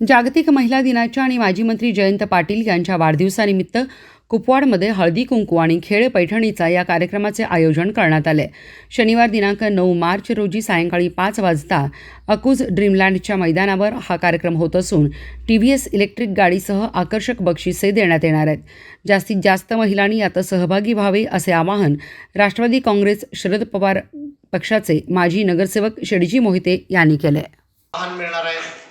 जागतिक महिला दिनाच्या आणि माजी मंत्री जयंत पाटील यांच्या वाढदिवसानिमित्त कुपवाडमध्ये हळदी कुंकू आणि खेळ पैठणीचा या कार्यक्रमाचे आयोजन करण्यात आले. शनिवार दिनांक नऊ मार्च रोजी सायंकाळी पाच वाजता अकुज ड्रीमलँडच्या मैदानावर हा कार्यक्रम होत असून टी व्ही एस इलेक्ट्रिक गाडीसह आकर्षक बक्षिसे देण्यात येणार आहेत. जास्तीत जास्त महिलांनी यात सहभागी व्हावे असे आवाहन राष्ट्रवादी काँग्रेस शरद पवार पक्षाचे माजी नगरसेवक शेडजी मोहिते यांनी केले. मिळणार आहे.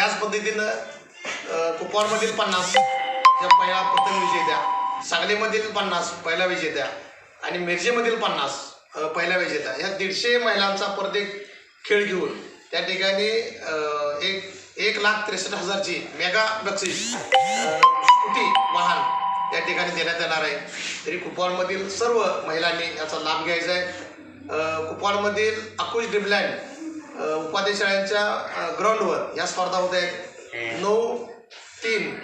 त्याच पद्धतीनं अ, कुपवाडमधील पन्नास या पहिला प्रथम विजेत्या सांगलीमधील पन्नास पहिला विजेत्या आणि मिरजेमधील पन्नास पहिला विजेत्या या दीडशे महिलांचा प्रत्येक खेळ घेऊन त्या ठिकाणी एक एक लाख त्रेसष्ट हजारची मेगा बक्षीस अ, स्कूटी वाहन या ठिकाणी देण्यात येणार आहे. तरी कुपवाडमधील सर्व महिलांनी याचा लाभ घ्यायचा आहे. कुपवाडमधील अकुश ड्रीमलँड अ, शाळेच्या ग्राउंडवर या स्पर्धा होत आहेत नऊ तीन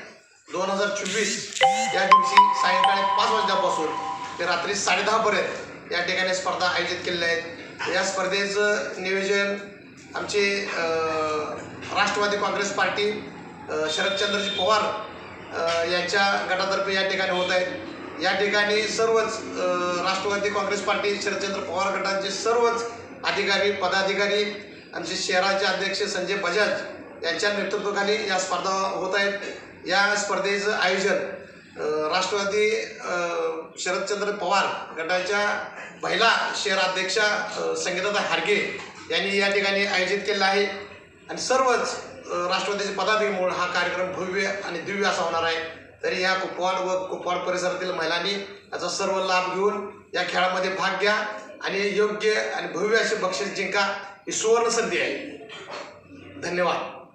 दोन हजार चोवीस या दिवशी सायंकाळी पाच वाजल्यापासून ते रात्री साडेदहापर्यंत या ठिकाणी स्पर्धा आयोजित केलेल्या आहेत. या स्पर्धेचं नियोजन आमचे राष्ट्रवादी काँग्रेस पार्टी शरदचंद्रजी पवार यांच्या गटातर्फे या ठिकाणी होत आहेत. या ठिकाणी सर्वच राष्ट्रवादी काँग्रेस पार्टी शरदचंद्र पवार गटांचे सर्वच अधिकारी पदाधिकारी आमचे शहराचे अध्यक्ष संजय बजाज यांच्या नेतृत्वाखाली या स्पर्धा होत आहेत. या स्पर्धेचं आयोजन राष्ट्रवादी शरदचंद्र पवार गटाच्या महिला शहर अध्यक्षा संगीताता हारगे यांनी या ठिकाणी आयोजित केलं आहे. आणि सर्वच राष्ट्रवादीचे पदाधिकारीमुळे हा कार्यक्रम भव्य आणि दिव्य असा होणार आहे. तरी या कुपवाड व कुपवाड परिसरातील महिलांनी याचा सर्व लाभ घेऊन या खेळामध्ये भाग घ्या. आणि योग्य आणि भव्य असे बक्षीस जिंका ही सुवर्ण संधी आहे. धन्यवाद.